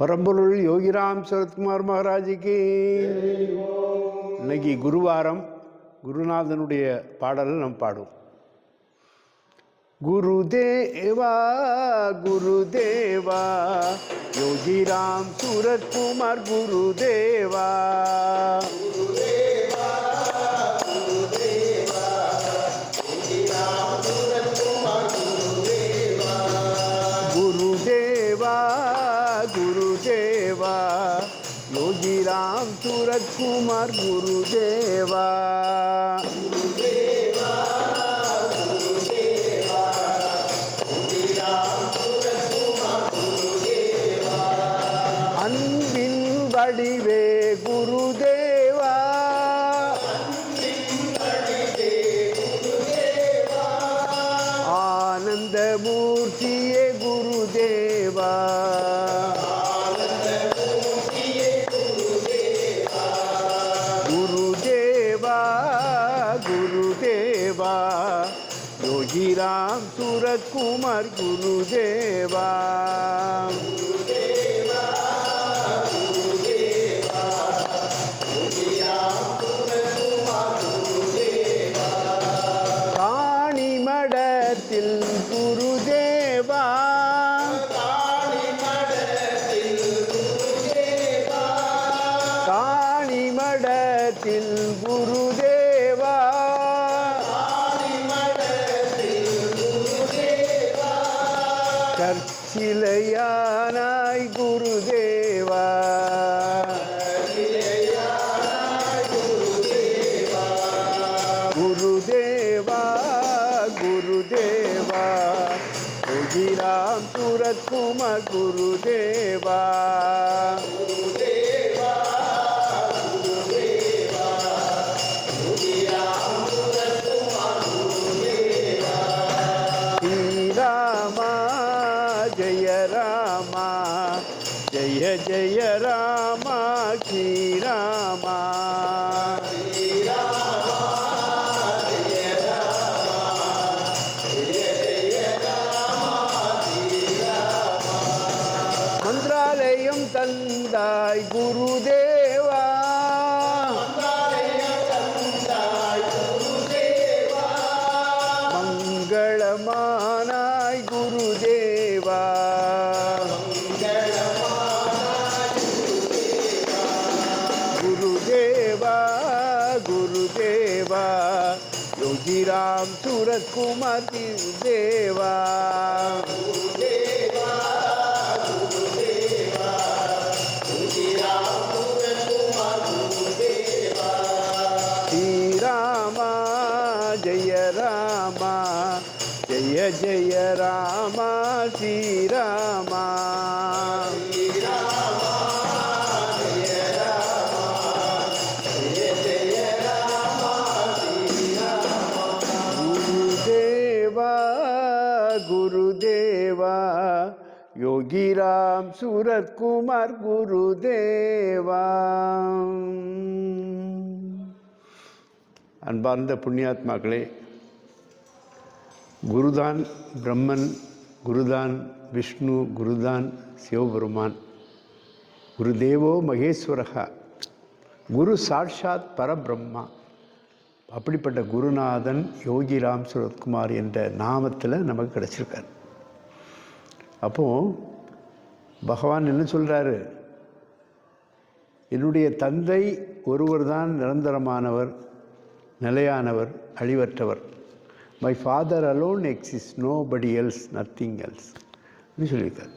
பரம்பொருள் யோகிராம் சரத்குமார் மகாராஜிக்கு. இன்னைக்கு குருவாரம். குருநாதனுடைய பாடலை நம்ம பாடுவோம். குருதேவா குருதேவா யோகிராம் சூரத்குமார் குருதேவா குருதேவா. சூரத்குமார் குருதேவா. அன்பின் வடிவே குரு குருதேவா. யோகிராம் சூரத்குமார் குருதேவா. காணிமடத்தில் குருதேவா. காணிமடத்தில் குருதேவா. குருதேவா யோகிராம் சூரத்குமார் குருதேவா ஸ்ரீராமா ஜெய ராமா ஜெய ஜெய ராமா தந்தாய் குருதேவா. மங்களமானாய் குருதேவா. குருதேவா குருதேவா. யோகிராம் சூரத்குமார் தேவா ஜெய ஜெய ராமா ஸ்ரீராமா. குருதேவா குருதேவா. யோகிராம் சூரத்குமார் குருதேவா. அன்பார்ந்த புண்ணியாத்மாக்களே குருதான் பிரம்மன் குருதான் விஷ்ணு குருதான் சிவபெருமான். குருதேவோ மகேஸ்வரகா குரு சாட்சாத் பரபிரம்மா. அப்படிப்பட்ட குருநாதன் யோகி ராம் சுரத்குமார் என்ற நாமத்தில் நமக்கு கிடச்சிருக்கார். அப்போது பகவான் என்ன சொல்கிறாரு என்னுடைய தந்தை ஒருவர் தான் நிரந்தரமானவர் நிலையானவர் அழிவற்றவர். My father alone exists nobody else nothing else அப்படின்னு சொல்லியிருக்கார்.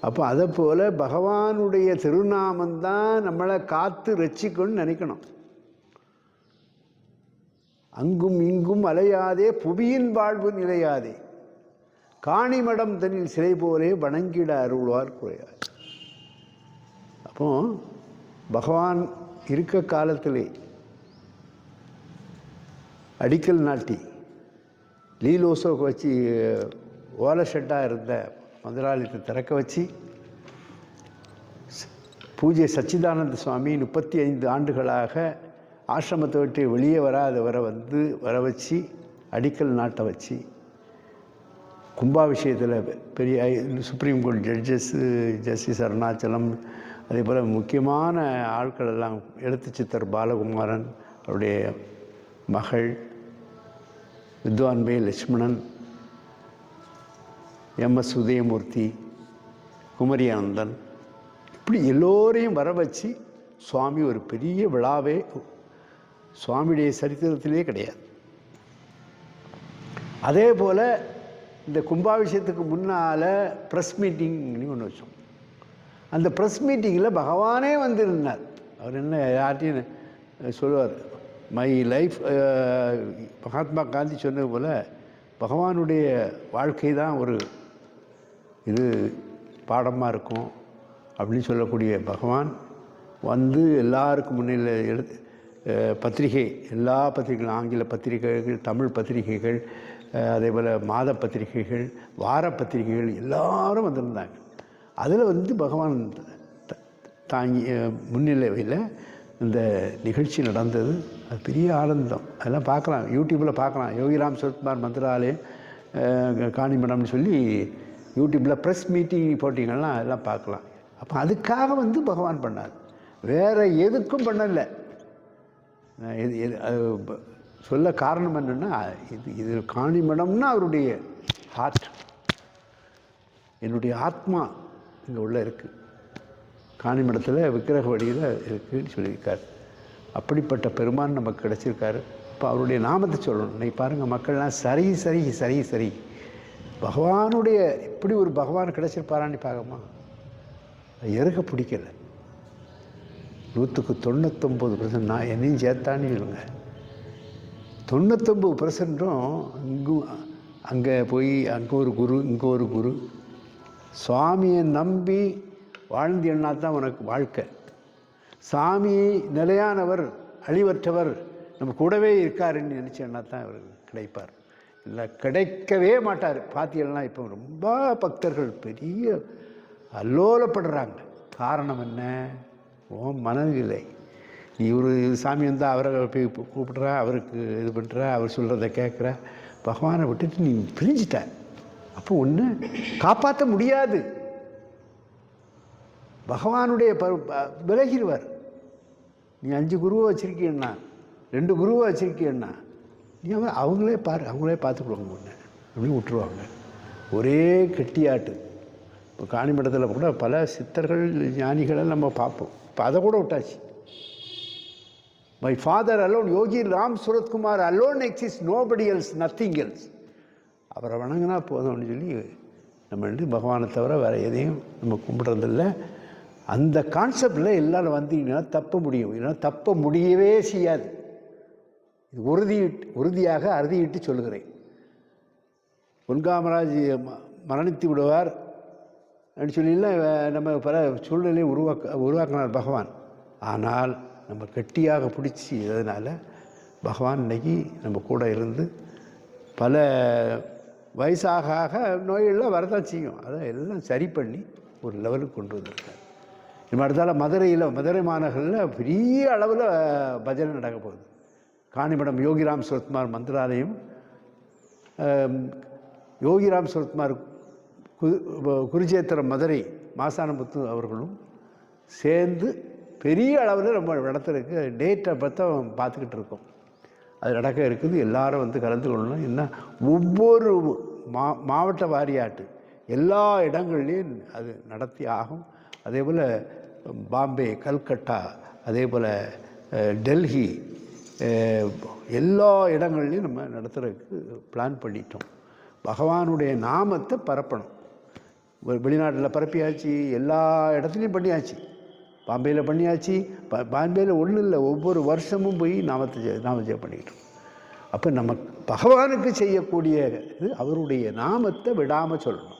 அப்போ அதை போல் பகவானுடைய திருநாமந்தான் நம்மளை காத்து ரச்சிக்கணும்னு நினைக்கணும். அங்கும் இங்கும் அலையாதே புவியின் வாழ்வு நிலையாதே. காணிமடம் தனில் சிலை போலே வணங்கிட அருள்வார் குறையார் அப்போ பகவான் இருக்க காலத்திலே அடிக்கல் நாட்டி லீலோசோக்கு வச்சு ஓலை ஷெட்டாக இருந்த மதுராலயத்தை திறக்க வச்சு பூஜை சச்சிதானந்த சுவாமி முப்பத்தி ஐந்து ஆண்டுகளாக ஆசிரமத்தை விட்டு வெளியே வராதவரை வந்து வர வச்சு அடிக்கல் நாட்ட வச்சு கும்பாபிஷேகத்தில் பெரிய supreme court judges justice Arunachalam அதே போல் முக்கியமான ஆட்கள் எல்லாம் எழுத்து சித்தர் பாலகுமாரன் அவருடைய மகள் வித்வான் பே லட்சுமணன் எம்எஸ் உதயமூர்த்தி குமரியானந்தன். இப்படி எல்லோரையும் வர வச்சு சுவாமி ஒரு பெரிய விழாவே சுவாமியுடைய சரித்திரத்திலே கிடையாது. அதே போல் இந்த கும்பாபிஷேகத்துக்கு முன்னால் ப்ரெஸ் மீட்டிங்னு ஒன்று வச்சோம். அந்த ப்ரெஸ் மீட்டிங்கில் பகவானே வந்திருந்தார். அவர் என்ன யார்ட்டையும் சொல்லுவார். My life uh, Mahatma Gandhi சொன்னது போல் பகவானுடைய வாழ்க்கை தான் ஒரு இது பாடமாக இருக்கும் அப்படின்னு சொல்லக்கூடிய பகவான் வந்து எல்லாருக்கும் முன்னில் எழு பத்திரிகை எல்லா பத்திரிகைகள் ஆங்கில பத்திரிகைகள் தமிழ் பத்திரிகைகள் அதே போல் மாத பத்திரிகைகள் வார பத்திரிகைகள் எல்லாரும் வந்திருந்தாங்க. அதில் வந்து பகவான் தாங்கி முன்னிலையில் இந்த நிகழ்ச்சி நடந்தது. அது பெரிய ஆனந்தம். அதெல்லாம் பார்க்கலாம். யூடியூப்பில் பார்க்கலாம். யோகிராம் சுரத்குமார் மந்திராலயம் காணிமடம்னு சொல்லி யூடியூப்பில் ப்ரெஸ் மீட்டிங் போட்டிங்கன்னா அதெல்லாம் பார்க்கலாம். அப்போ அதுக்காக வந்து பகவான் பண்ணார். வேறு எதுக்கும் பண்ணலை. இது அது சொல்ல காரணம் என்னென்னா இது இது காணிமடம்னா அவருடைய ஹார்ட் என்னுடைய ஆத்மா இங்கே உள்ளே இருக்குது காணிமடத்தில் விக்கிரக வழியில் இருக்குதுன்னு சொல்லியிருக்கார். அப்படிப்பட்ட பெருமான் நமக்கு கிடச்சிருக்காரு. இப்போ அவருடைய நாமத்தை சொல்லணும். இன்றைக்கி பாருங்கள் மக்கள்லாம் சரி சரி சரி சரி. பகவானுடைய இப்படி ஒரு பகவான் கிடச்சிருப்பாரான்னு பார்க்கமா அது எருக பிடிக்கல. நூற்றுக்கு தொண்ணூத்தொம்பது பர்சன்ட் நான் என்னையும் சேர்த்தான்னு சொல்லுங்க. தொண்ணூத்தொம்பது பர்சன்ட்டும் இங்கும் அங்கே போய் அங்கே ஒரு குரு இங்கே ஒரு குரு. சுவாமியை நம்பி வாழ்ந்தீன்னா தான் உனக்கு வாழ்க்கை. சாமி நிலையானவர் அழிவற்றவர் நம்ம கூடவே இருக்காருன்னு நினச்சேன்னா தான் அவர் கிடைப்பார். இல்லை கிடைக்கவே மாட்டார். பார்த்தீங்கன்னா இப்போ ரொம்ப பக்தர்கள் பெரிய அல்லோலப்படுறாங்க. காரணம் என்ன? ஓ மனநிலை. நீ ஒரு சாமி வந்தால் அவரை போய் கூப்பிடுற அவருக்கு இது பண்ணுற அவர் சொல்கிறத கேட்குற பகவானை விட்டுட்டு நீ பிரிஞ்சிட்ட. அப்போ ஒன்று காப்பாற்ற முடியாது. பகவானுடைய ப விலகிடுவார். நீ அஞ்சு குருவை வச்சுருக்கீன்னா ரெண்டு குருவை வச்சுருக்கீன்னா நீ அவங்க அவங்களே பாரு அவங்களே பார்த்துக்குடுவாங்க ஒன்று அப்படின்னு விட்டுருவாங்க. ஒரே கெட்டியாட்டு. இப்போ காணிமடத்தில் கூட பல சித்தர்கள் ஞானிகளை நம்ம பார்ப்போம். இப்போ அதை கூட விட்டாச்சு. My father alone Yogi Ram Suratkumar alone exists nobody else nothing else அவரை வணங்கினா போதும் அப்படின்னு சொல்லி நம்ம வந்து பகவானை தவிர வேறு எதையும் நம்ம கும்பிட்றதில்ல. அந்த கான்செப்டில் எல்லாரும் வந்தீங்கன்னா தப்ப முடியும். இல்லைன்னா தப்ப முடியவே செய்யாது. இது உறுதி உறுதியாக அறுதியிட்டு சொல்லுகிறேன். பொன்காமராஜ் ம- மரணித்து விடுவார் அப்படின்னு சொல்லிலாம் நம்ம பல சூழ்நிலையை உருவாக்க உருவாக்கினார் பகவான். ஆனால் நம்ம கெட்டியாக பிடிச்சி இதனால் பகவான் இன்னைக்கு நம்ம கூட இருந்து பல வயசாக ஆக நோயெல்லாம் வரதான் செய்யும். அதை எல்லாம் சரி பண்ணி ஒரு லெவலுக்கு கொண்டு வந்திருக்கார். நம்ம அடுத்தால மதுரையில் மதுரை மாநகரில் பெரிய அளவில் பஜனை நடக்க போகுது. காணிமடம் யோகிராம் சுரத்குமார் மந்திராலயம் யோகிராம் சுரத்குமார் கு குருஜேத்திரம் மதுரை மாசானமுத்து அவர்களும் சேர்ந்து பெரிய அளவில் நம்ம நடத்துறதுக்கு டேட்டை பார்த்தா பார்த்துக்கிட்டு இருக்கோம். அது நடக்க இருக்குது. எல்லாரும் வந்து கலந்து கொள்ளணும். என்ன? ஒவ்வொரு மா மாவட்ட வாரியாட்டு எல்லா இடங்கள்லையும் அது நடத்தி ஆகும். அதே போல் பாம்பே கல்கட்டா அதே போல் டெல்லி எல்லா இடங்கள்லையும் நம்ம நடத்துகிறதுக்கு பிளான் பண்ணிட்டோம். பகவானுடைய நாமத்தை பரப்பணும். வெளிநாட்டில் பரப்பியாச்சு எல்லா இடத்துலையும் பண்ணியாச்சு. பாம்பேயில் பண்ணியாச்சு ப பாம்பேயில் ஒன்றும் இல்லை ஒவ்வொரு வருஷமும் போய் நாமத்தை ஜெ- பண்ணிக்கிட்டோம் அப்போ நம்ம பகவானுக்கு செய்யக்கூடிய இது அவருடைய நாமத்தை விடாமல் சொல்லணும்.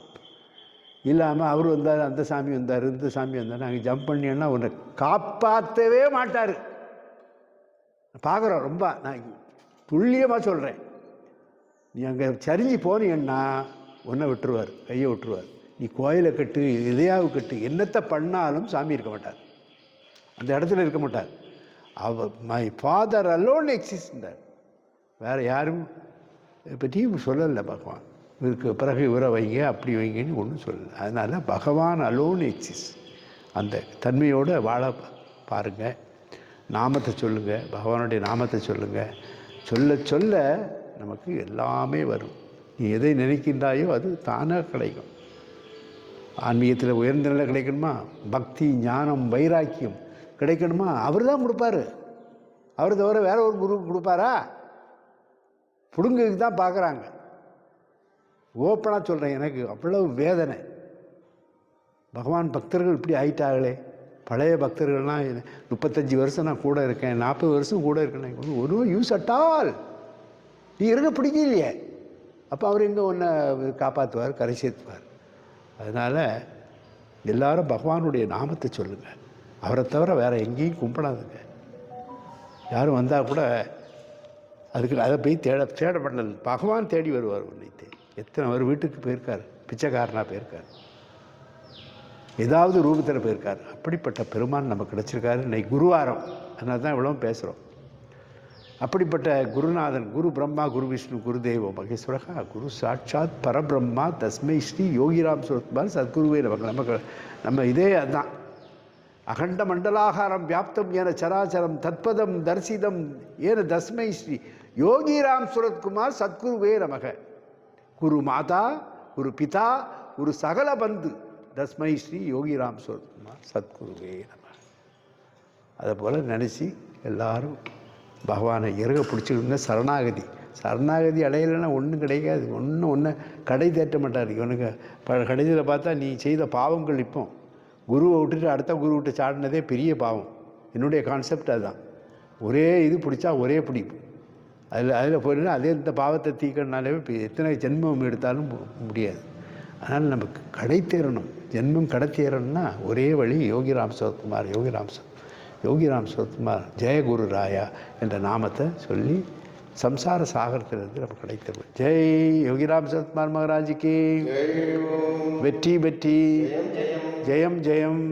இல்லாமல் அவர் வந்தார் அந்த சாமி வந்தார் இந்த சாமி வந்தார். நாங்கள் ஜம்ப் பண்ணியன்னா உன்னை காப்பாற்றவே மாட்டார். பார்க்குறோம் ரொம்ப நான் துல்லியமாக சொல்கிறேன் நீ அங்கே சரிஞ்சு போனீங்கன்னா உன்னை விட்டுருவார் கையை விட்டுருவார். நீ கோயிலை கட்டு எதையாவது கட்டு என்னத்தை பண்ணாலும் சாமி இருக்க மாட்டார். அந்த இடத்துல இருக்க மாட்டார். அவர் மை ஃபாதர் அலோன் எக்ஸிஸ்ட் வேறு யாரும் பற்றியும் சொல்லலை பகவான். இவருக்கு பிறகு இவரை வைங்க அப்படி வைங்கன்னு ஒன்றும் சொல்லலை. அதனால் பகவான் அலோன் எக்ஸிஸ் அந்த தன்மையோடு வாழ பாருங்கள் நாமத்தை சொல்லுங்கள் பகவானுடைய நாமத்தை சொல்லுங்கள் சொல்ல சொல்ல நமக்கு எல்லாமே வரும். நீ எதை நினைக்கின்றாயோ அது தானாக கிடைக்கும். ஆன்மீகத்தில் உயர்ந்த நிலை கிடைக்கணுமா? பக்தி ஞானம் வைராக்கியம் கிடைக்கணுமா? அவர் தான் கொடுப்பாரு. அவர் தவிர வேற ஒரு குரு கொடுப்பாரா? பிடுங்குக்கு தான் பார்க்குறாங்க ஓப்பனாக சொல்கிறேன் எனக்கு அவ்வளவு வேதனை. பகவான் பக்தர்கள் இப்படி ஆயிட்டாங்களே பழைய பக்தர்கள்லாம் முப்பத்தஞ்சு வருஷம் நான் கூட இருக்கேன் நாற்பது வருஷம் கூட இருக்கேன். ஒரு யூஸ் அட்டால் நீ இருக்க பிடிக்கலையே. அப்போ அவர் எங்கே ஒன்றை காப்பாற்றுவார் கரை சேர்த்துவார் அதனால் எல்லாரும் பகவானுடைய நாமத்தை சொல்லுங்கள் அவரை தவிர வேறு எங்கேயும் கும்பிடாதுங்க. யாரும் வந்தால் கூட அதுக்கு அதை போய் தேட தேடப்படல. பகவான் தேடி வருவார் உன்னை தேடி. எத்தனை அவர் வீட்டுக்கு போயிருக்கார்? பிச்சைக்காரனாக போயிருக்கார். ஏதாவது ரூபத்தில் போயிருக்கார். அப்படிப்பட்ட பெருமான் நமக்கு கிடச்சிருக்காரு. இன்னைக்கு குருவாரம். அதனால தான் இவ்வளோ பேசுகிறோம் அப்படிப்பட்ட குருநாதன் குரு பிரம்மா குரு விஷ்ணு குரு தேவோ மகேஸ்வரகா குரு சாட்சாத் பரபிரம்மா தஸ்மை ஸ்ரீ யோகிராம் சுரத்மான் சத்குருவே நமக்கு நமக்கு நம்ம இதே அதுதான். அகண்ட மண்டலாகாரம் வியாப்தம் என சராச்சரம் தத்பதம் தரிசிதம் ஏன தஸ்மை ஸ்ரீ யோகிராம் சுரத்குமார் சத்குருவே நமக. குரு மாதா குரு பிதா குரு சகல பந்து. தஸ்மை ஸ்ரீ யோகிராம் சுரத்குமார் சத்குருவே நம்ம அதை போல் நினச்சி எல்லாரும் பகவானை இறக பிடிச்சிருங்க சரணாகதி. சரணாகதி அடையலைன்னா ஒன்றும் கிடைக்காது ஒன்றும் ஒன்று கடை தேட்ட மாட்டார். இவனுக்கு ப கடைசியில் பார்த்தா நீ செய்த பாவங்கள் இப்போ. குருவை விட்டுட்டு அடுத்த குரு விட்டு சாடினதே பெரிய பாவம். என்னுடைய கான்செப்ட் அதுதான். ஒரே இது பிடிச்சா ஒரே பிடிப்பு. அதில் அதில் போயிட்டுனா அதே இந்த பாவத்தை தீக்கணுனாலே இப்போ எத்தனை ஜென்மம் எடுத்தாலும் முடியாது. அதனால் நமக்கு கடை தேரணும் ஜென்மம் கடை தேரணும்னா ஒரே வழி யோகிராம் சரத்குமார் யோகிராம் சரத் யோகிராம் சரத்குமார் ஜெயகுரு ராயா என்ற நாமத்தை சொல்லி சம்சார சாகரத்திலிருந்து நம்ம கிடைத்தது ஜெய் யோகிராம் சரத்குமார் மகாராஜுக்கு. வெற்றி வெற்றி. ஜெயம் ஜெயம்.